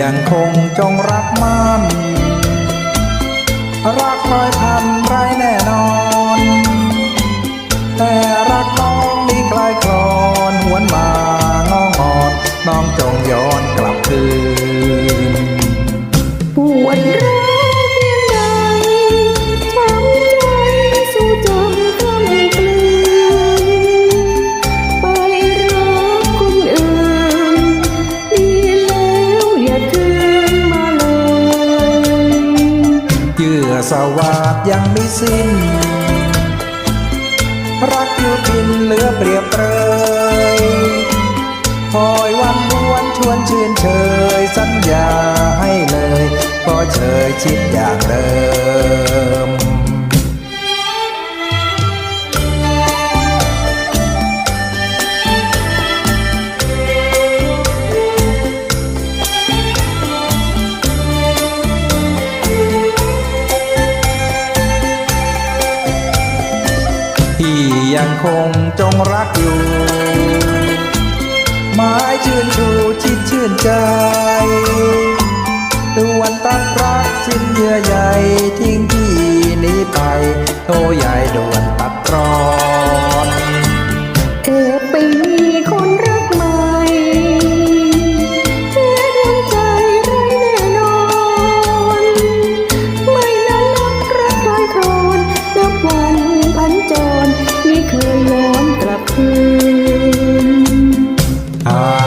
ยังคงจงรักมันรักร้อยพันไรแน่นอน แต่รักน้องนี่คลายคลอนหวนมางองอนน้องจงย้อนกลับคืน เยื่อสวาดยังไม่สิ้น รักอยู่พินเหลือเปรียบเปรยคอยวันบวนชวนชื่นเชยสัญญาให้เลย ก็เชยชิดอย่างเดิม ที่ยังคงจงรักอยู่ ไม้ชื่นชูชิดชื่นใจตวนตัดรักชิ้นเยื่อใยทิ้งที่นี้ไปโตใหญ่ด่วนตัดน Ah.